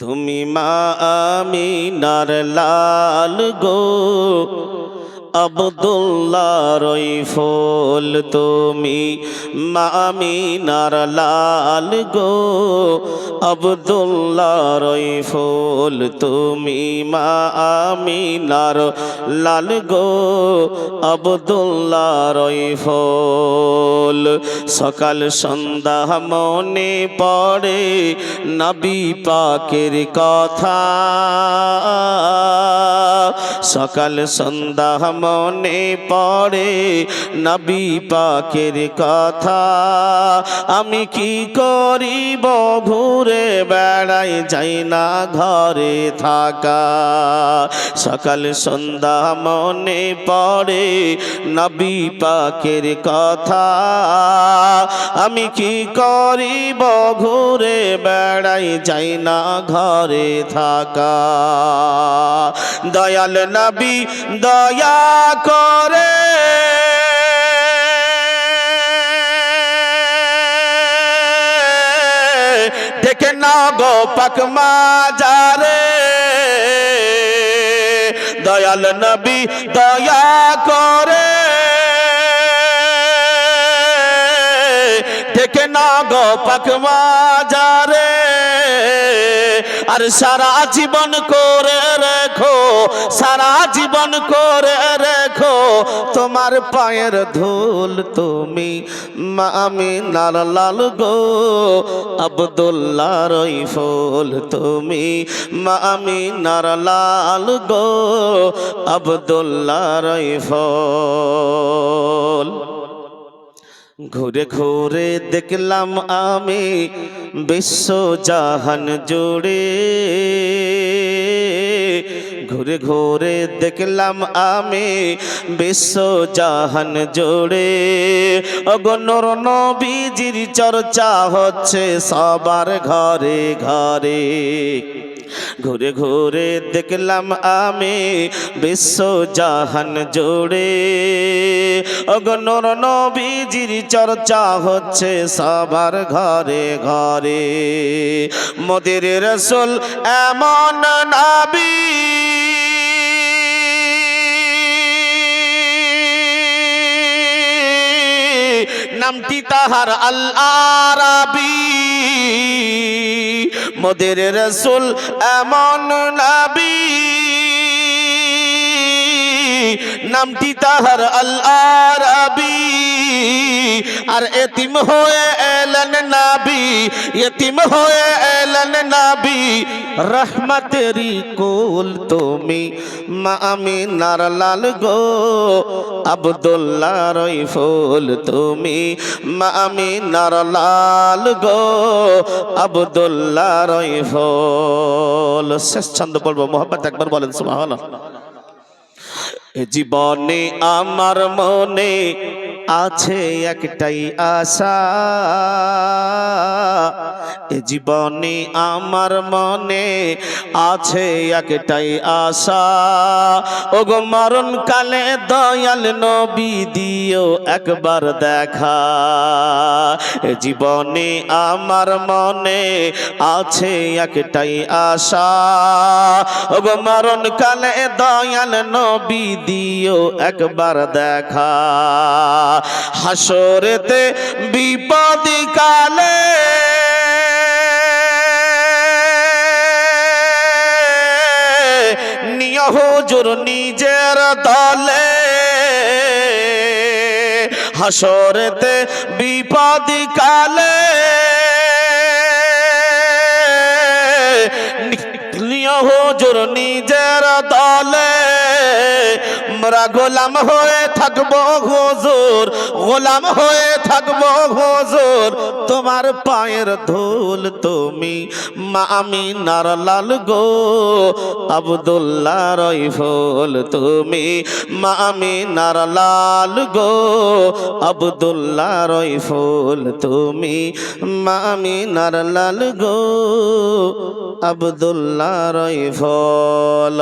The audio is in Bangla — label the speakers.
Speaker 1: তুমি মা আমিনার লাল গো। আবদুল্লাহ রইফুল, তুমি মা আমিনার লাল গো। আবদুল্লাহ রইফুল, তুমি মা আমিনার লাল গো। আবদুল্লাহ রইফুল, সকাল সন্ধ্যা মনে পড়ে নবী পাকের কথা। সকাল সন্ধ্যা মনে পড়ে নবী পাকের কথা। আমি কি করিব ঘুরে বেড়াই যাই না ঘরে থাকা। সকাল সন্ধ্যা মনে পড়ে নবী পাকের কথা। আমি কি করিব ঘুরে বেড়াই যাই না ঘরে থাকা। দয়াল নবী দয়া করে। দেখে না গো পাক মাজারে। দয়াল নবী দয়া করে। দেখে না গো পাক মাজারে। আর সারা জীবন করে রেখো, সারা জীবন করে রেখো। তোমার পায়ের ধুল তুমি মামি নার লাল গো আবদুল্লাহ রইফুল তুমি মামি নার লাল গো আবদুল্লাহ রইফুল ঘুরে ঘুরে দেখলাম আমি বিশ্ব জাহান জুড়ে। ঘুরে ঘুরে দেখলাম আমি বিশ্ব জাহান জুড়ে। অগণর নবীজির চর্চা হচ্ছে সবার ঘরে ঘরে। ঘুরে ঘুরে দেখলাম আমি বিশ্ব জাহান জোড়ে। অগণর নবীজির চর্চা হচ্ছে সবার ঘরে ঘরে। মোদের রসুল এমন নাবি। নামটি তাহার আল আরাবি মোদের রসুল এমন নাবি। নামটি তাহার আল আরাবি আর এতিম হয়ে এলেন নাবি, এতিম হয়ে এলেন নাবি। রহমতেরি কুল তুমি, মা আমি নার লাল গো আবদুল্লাহ রইফুল তুমি। মা আমি নার লাল গো আবদুল্লাহ রইফুল শেষ ছন্দ পড়ব মোহাম্মদ একবার বলেন, সুবহানাল্লাহ। জীবনে আমার মনে আছে একটাই আশা। এ জীবনে আমার মনে আছে একটাই আশা। ওগো মরণ কালে দয়াল নবী দিও একবার দেখা। এ জীবনে আমার মনে আছে একটাই আশা। ওগো মরণ কালে দয়াল নবী দিও একবার দেখা। হাসরেতে বিপদ কালে হুজুর নিজের দলে হাসরেতে বিপদ কালে হুজুর নিজ আমরা গোলাম হয়ে থাকব হুজুর, গোলাম হয়ে থাকব হুজুর। তোমার পায়ের ধুল তুমি মা আমি নার লাল গো, আবদুল্লাহ রইফুল তুমি মা আমি নার লাল গো, আবদুল্লাহ রইফুল তুমি মা আমি নার লাল গো, আবদুল্লাহ রইফুল